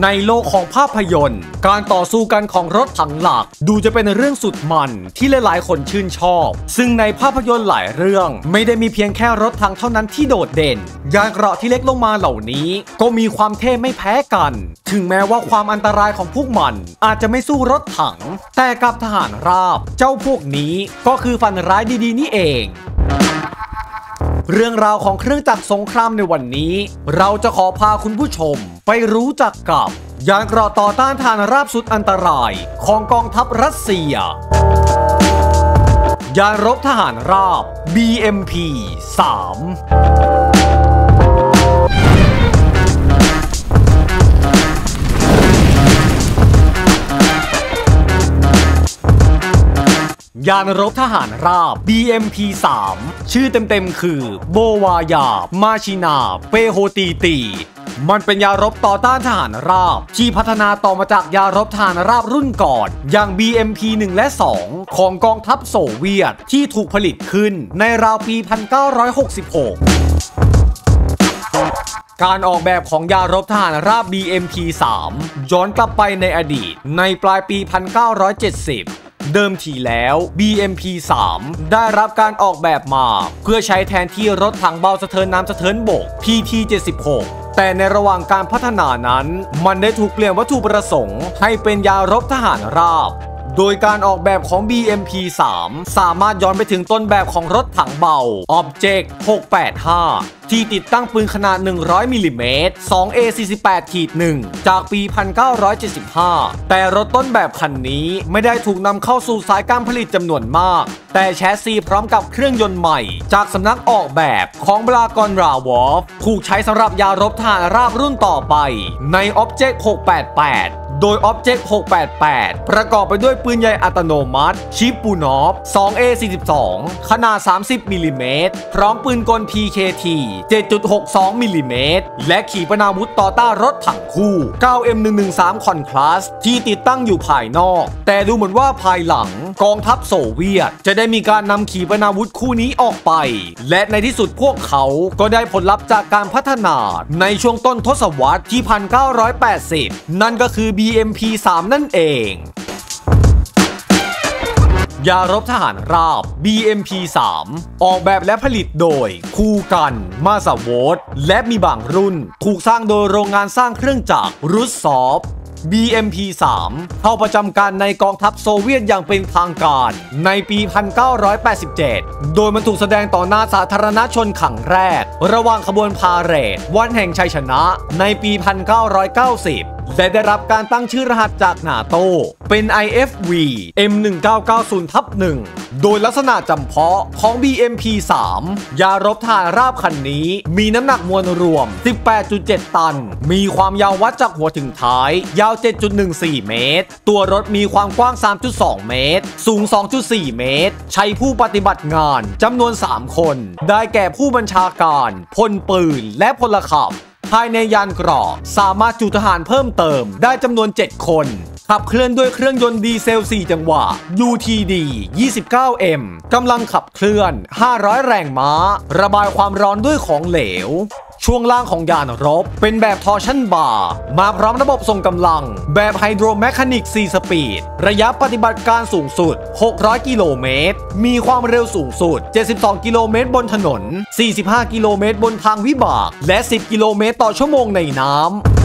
ในโลกของภาพยนตร์ การต่อสู้กันของรถถังหลัก ดูจะเป็นเรื่องสุดมันที่หลายๆ คนชื่นชอบ ซึ่งในภาพยนตร์หลายเรื่อง ไม่ได้มีเพียงแค่รถถังเท่านั้นที่โดดเด่น ยานเกราะที่เล็กลงมาเหล่านี้ ก็มีความเท่ไม่แพ้กัน ถึงแม้ว่าความอันตรายของพวกมันอาจจะไม่สู้รถถัง แต่กับทหารราบ เจ้าพวกนี้ก็คือฟันร้ายดีๆนี่เอง เรื่องราวของเครื่องจักรสงครามในวันนี้ เราจะขอพาคุณผู้ชม ไปรู้จักกับ ยานเกราะต่อต้านทานราบสุดอันตราย ของกองทัพรัสเซีย ยานรบทหารราบ BMP 3 ยานรบทหารราบ BMP 3ชื่อเต็มๆคือ โบวายามาชินาเปโฮตีตี มันเป็นยารบต่อต้านทหารราบ ที่พัฒนาต่อมาจากยารบทหารราบรุ่นก่อน อย่าง BMP 1 และ 2 ของกองทัพโซเวียตที่ถูกผลิตขึ้นในราวปี 1966การออกแบบของยารบทหารราบ BMP 3 ย้อนกลับไปในอดีตในปลายปี 1970 เดิมทีแล้ว BMP 3 ได้รับการออกแบบมา เพื่อใช้แทนที่รถถังเบาสะเทินน้ำสะเทินบก PT 76แต่ในระหว่างการพัฒนานั้น มันได้ถูกเปลี่ยนวัตถุประสงค์ ให้เป็นยารบทหารราบ โดยการออกแบบของ BMP 3 สามารถย้อนไปถึงต้นแบบของรถถังเบา Object 685 ที่ติดตั้งปืนขนาด 100มิลลิเมตร 2A48 1 จากปี 1975 แต่รถต้นแบบคันนี้ไม่ได้ถูกนำเข้าสู่สายการผลิตจำนวนมาก แต่แชสซีพร้อมกับเครื่องยนต์ใหม่ จากสำนักออกแบบของบลากอนราวอฟถูกใช้สำหรับยารบทหารราบรุ่นต่อไป ใน Object 688 โดย Object 688 ประกอบไปด้วยปืนใหญ่อัตโนมัติ ชิปปูนอฟ 2A42 ขนาด 30มิลลิเมตรพร้อมปืนกล PKT 7.62มิลลิเมตรและขีปนาวุธต่อต้านรถถังคู่ 9M113 คอนคลาสที่ติดตั้งอยู่ภายนอก แต่ดูเหมือนว่าภายหลังกองทัพโซเวียต จะได้มีการนำขีปนาวุธคู่นี้ออกไป และในที่สุดพวกเขาก็ได้ผลลัพธ์จากการพัฒนาในช่วงต้นทศวรรษที่ 1980 นั่นก็คือ B 3 นั่นเองยารบทหารราบ BMP 3 ออกแบบและผลิตโดย คูกัน มาสโวตและมีบางรุ่น ถูกสร้างโดยโรงงานสร้างเครื่องจักรรุสซอฟ BMP 3เข้าประจำการในกองทัพโซเวียตอย่างเป็นทางการ ในปี 1987 โดยมันถูกแสดงต่อหน้าสาธารณชนขังแรก ระหว่างขบวนพาเหรดวันแห่งชัยชนะ ในปี 1990และได้รับการตั้งชื่อรหัสจากนาโต เป็น IFV M1990 ทับ1 โดยลักษณะจำเพาะของ BMP 3 ยารบทารราบคันนี้ มีน้ำหนักมวลรวม 18.7 ตัน มีความยาววัดจากหัวถึงท้าย ยาว 7.14 เมตร ตัวรถมีความกว้าง 3.2 เมตร สูง 2.4 เมตร ใช้ผู้ปฏิบัติงานจำนวน 3 คน ได้แก่ผู้บัญชาการพลปืน และพลขับ ภายในยานเกราะสามารถจุทหารเพิ่มเติมได้จำนวน 7 คน ขับเคลื่อนด้วยเครื่องยนต์ดีเซล 4 จังหวะ UTD 29M กำลังขับเคลื่อน 500 แรงม้า ระบายความร้อนด้วยของเหลวช่วงล่างของยานรบ เป็นแบบทอร์ชันบาร์มาพร้อมระบบส่งกำลัง แบบไฮโดรแมคานิก 4 สปีด ระยะปฏิบัติการสูงสุด 600 กิโลเมตร มีความเร็วสูงสุด 72 กิโลเมตรบนถนน 45 กิโลเมตรบนทางวิบาก และ 10 กิโลเมตรต่อชั่วโมงในน้ำ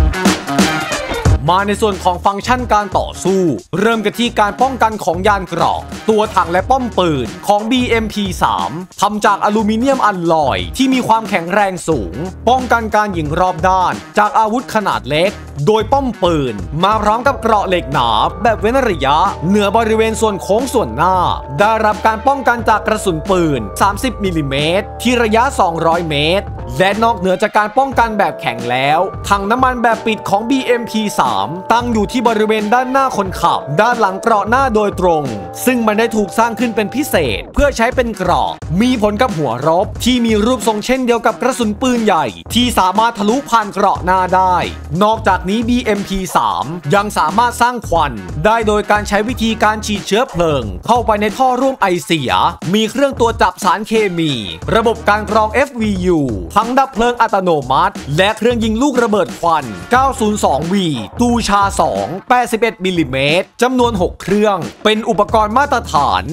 มาในส่วนของฟังก์ชันการต่อสู้ เริ่มกันที่การป้องกันของยานเกราะ ตัวถังและป้อมปืนของ BMP 3ทำจากอลูมิเนียมอัลลอย ที่มีความแข็งแรงสูง ป้องกันการยิงรอบด้าน จากอาวุธขนาดเล็ก โดยป้อมปืน มาพร้อมกับเกราะเหล็กหนา แบบเว้นระยะ เหนือบริเวณส่วนโค้งส่วนหน้า ได้รับการป้องกันจากกระสุนปืน 30มิลลิเมตรที่ระยะ 200 เมตร และนอกเหนือจากการป้องกันแบบแข็งแล้ว ถังน้ำมันแบบปิดของ BMP 3 ตั้งอยู่ที่บริเวณด้านหน้าคนขับ ด้านหลังเกราะหน้าโดยตรง ซึ่งมันได้ถูกสร้างขึ้นเป็นพิเศษ เพื่อใช้เป็นเกราะ มีผลกับหัวรบ ที่มีรูปทรงเช่นเดียวกับกระสุนปืนใหญ่ ที่สามารถทะลุผ่านเกราะหน้าได้ นอกจากนี้ BMP 3 ยังสามารถสร้างควัน ได้โดยการใช้วิธีการฉีดเชื้อเพลิง เข้าไปในท่อร่วมไอเสีย มีเครื่องตัวจับสารเคมี ระบบการกรอง FVU ทั้งดับเพลิงอัตโนมัติ และเครื่องยิงลูกระเบิดควัน 902V ตูชา 2 81 มิลลิเมตรจำนวน 6 เครื่อง เป็นอุปกรณ์มาตรฐาน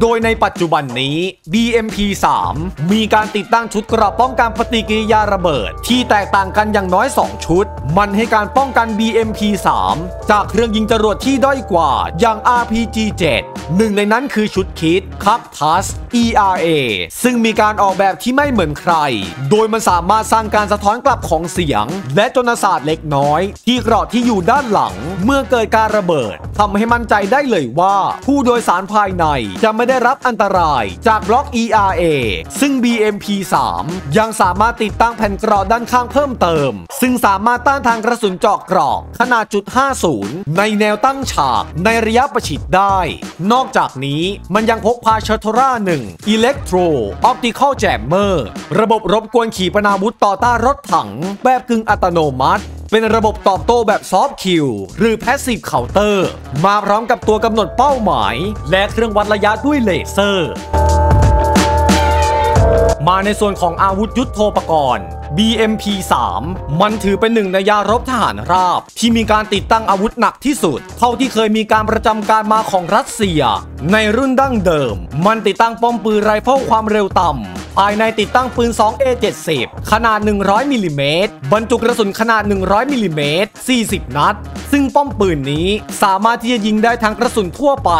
โดยในปัจจุบันนี้ BMP 3มีการติดตั้งชุดกรอบป้องกันปฏิกิริยาระเบิด ที่แตกต่างกันอย่างน้อย 2 ชุด มันให้การป้องกัน BMP 3จากเครื่องยิงจรวดที่ด้อยกว่าอย่าง RPG 7 หนึ่งในนั้นคือชุดคิดคับทัส ERA ซึ่งมีการออกแบบที่ไม่เหมือนใคร โดยมันสามารถสร้างการสะท้อนกลับของเสียง และจนศาสตร์เล็กน้อย ที่เกราะที่อยู่ด้านหลังเมื่อเกิดการระเบิดทำให้มั่นใจได้เลยว่า ผู้โดยสารภายในจะไม่ได้รับอันตรายจากบล็อก ERA ซึ่ง BMP 3 ยังสามารถติดตั้งแผ่นกรอบด้านข้างเพิ่มเติม ซึ่งสามารถต้านทางกระสุนเจาะกรอบขนาดจุด50 ในแนวตั้งฉากในระยะประชิดได้ นอกจากนี้มันยังพกพาเชอร์ทรา1 Electro Optical Jammer ระบบรบกวนขีปนาวุธต่อต้านรถถัง แบบกึ่งอัตโนมัติ เป็นระบบตอบโต้แบบซอฟต์คิวหรือ Passive Counter มาพร้อมกับตัวกำหนดเป้าหมาย และเครื่องวัดระยะด้วยเลเซอร์ มาในส่วนของอาวุธยุทโธปกรณ์ BMP 3 มันถือเป็นหนึ่งในยารบทหารราบ ที่มีการติดตั้งอาวุธหนักที่สุด เท่าที่เคยมีการประจำการมาของรัสเซีย ในรุ่นดั้งเดิม มันติดตั้งป้อมปืนไรเฟิลความเร็วต่ำภายในติดตั้งปืน 2A70 ขนาด 100มิลลิเมตรบรรจุกระสุนขนาด 100มิลลิเมตร40 นัด ซึ่งป้อมปืนนี้สามารถที่จะยิงได้ทั้งกระสุนทั่วไป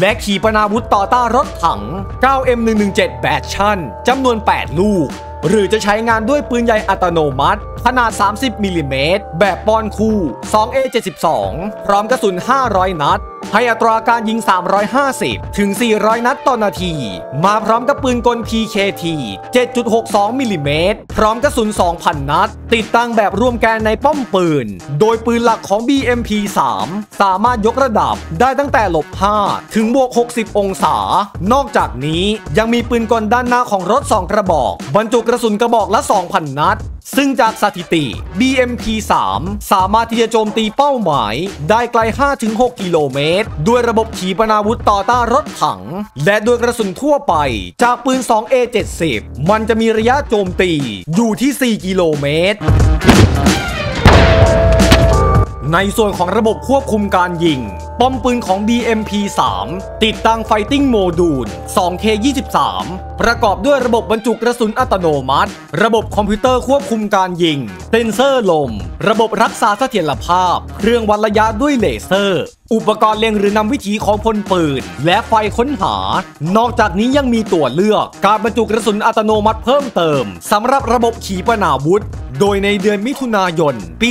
และขีปนาวุธต่อต้านรถถัง 9M117 แบชั่นจำนวน 8 ลูก หรือจะใช้งานด้วยปืนใหญ่อัตโนมัติ ขนาด 30มิลลิเมตรแบบปอนคู่ 2A72 พร้อมกระสุน 500 นัด ให้อัตราการยิง 350 ถึง 400 นัดต่อนาที มาพร้อมกับปืนกล PKT 7.62มิลลิเมตรพร้อมกระสุน 2,000 นัด ติดตั้งแบบรวมแกนในป้อมปืน โดยปืนหลักของ BMP 3 สามารถยกระดับได้ตั้งแต่หลบ5ถึงบวก 60 องศา นอกจากนี้ยังมีปืนกลด้านหน้าของรถ 2 กระบอก บรรจุกระสุนกระบอกละ 2,000 นัด ซึ่งจากสถิติ BMP 3 สามารถที่จะโจมตีเป้าหมาย ได้ไกล 5-6 กิโลเมตร ด้วยระบบขีปนาวุธต่อต้านรถถัง และด้วยกระสุนทั่วไป จากปืน 2A70 มันจะมีระยะโจมตีอยู่ที่ 4 กิโลเมตรในส่วนของระบบควบคุมการยิง ป้อมปืนของ BMP 3 ติดตั้ง Fighting Module 2K23 ประกอบด้วยระบบบรรจุกระสุนอัตโนมัติ ระบบคอมพิวเตอร์ควบคุมการยิง เซนเซอร์ลม ระบบรักษาเสถียรภาพ เครื่องวัดระยะด้วยเลเซอร์ อุปกรณ์เล็งหรือนำวิถีของพลปืน และไฟค้นหา นอกจากนี้ยังมีตัวเลือก การบรรจุกระสุนอัตโนมัติเพิ่มเติมสำหรับระบบขีปนาวุธ โดยในเดือนมิถุนายน ปี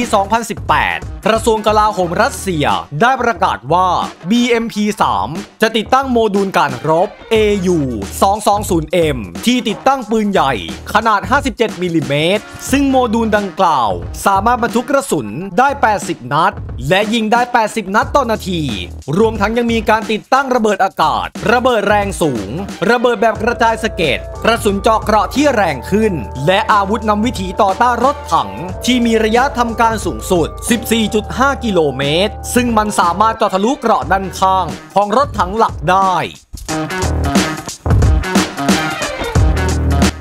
2018 กระทรวงกลาโหมรัสเซียได้ประกาศว่า BMP 3 จะติดตั้งโมดูลการรบ AU 220M ที่ติดตั้งปืนใหญ่ขนาด 57 มิลลิเมตร ซึ่งโมดูลดังกล่าว สามารถบรรทุกกระสุนได้ 80 นัด และยิงได้ 80 นัดต่อนาที รวมทั้งยังมีการติดตั้งระเบิดอากาศ ระเบิดแรงสูง ระเบิดแบบกระจายสะเก็ด ระสุนเจาะเกราะที่แรงขึ้น และอาวุธนำวิถีต่อต้านรถถัง ที่มีระยะทำการสูงสุด 14.5 กิโลเมตร ซึ่งมันสามารถเจาะทะลุเกราะด้านข้าง ของรถถังหลักได้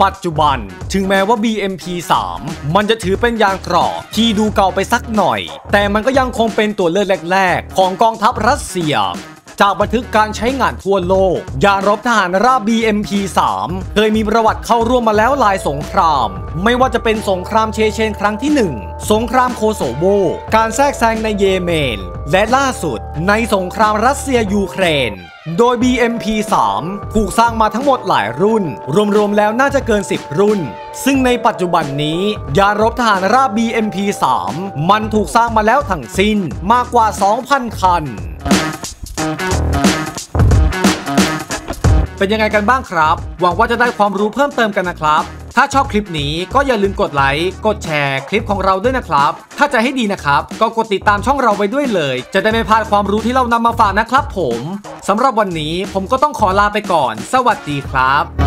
ปัจจุบัน ถึงแม้ว่า BMP 3 มันจะถือเป็นยานเกราะที่ดูเก่าไปสักหน่อย แต่มันก็ยังคงเป็นตัวเลือกแรก ๆ ของกองทัพรัสเซีย จากบันทึกการใช้งานทั่วโลก ยานรบทหารราบ BMP 3 เคยมีประวัติเข้าร่วมมาแล้วหลายสงคราม ไม่ว่าจะเป็นสงครามเชเชนครั้งที่ 1 สงครามโคโซโว การแทรกแซงในเยเมน และล่าสุด ในสงครามรัสเซียยูเครน โดย BMP 3 ถูกสร้างมาทั้งหมดหลายรุ่น รวมๆแล้วน่าจะเกิน 10 รุ่น ซึ่งในปัจจุบันนี้ ยานรบทหารราบ BMP 3 มันถูกสร้างมาแล้วทั้งสิ้นมากกว่า 2,000 คัน เป็นยังไงกันบ้างครับ หวังว่าจะได้ความรู้เพิ่มเติมกันนะครับ ถ้าชอบคลิปนี้ก็อย่าลืมกดไลค์ กดแชร์คลิปของเราด้วยนะครับ ถ้าจะให้ดีนะครับ ก็กดติดตามช่องเราไปด้วยเลย จะได้ไม่พลาดความรู้ที่เรานำมาฝากนะครับผมสำหรับวันนี้ผมก็ต้องขอลาไปก่อน สวัสดีครับ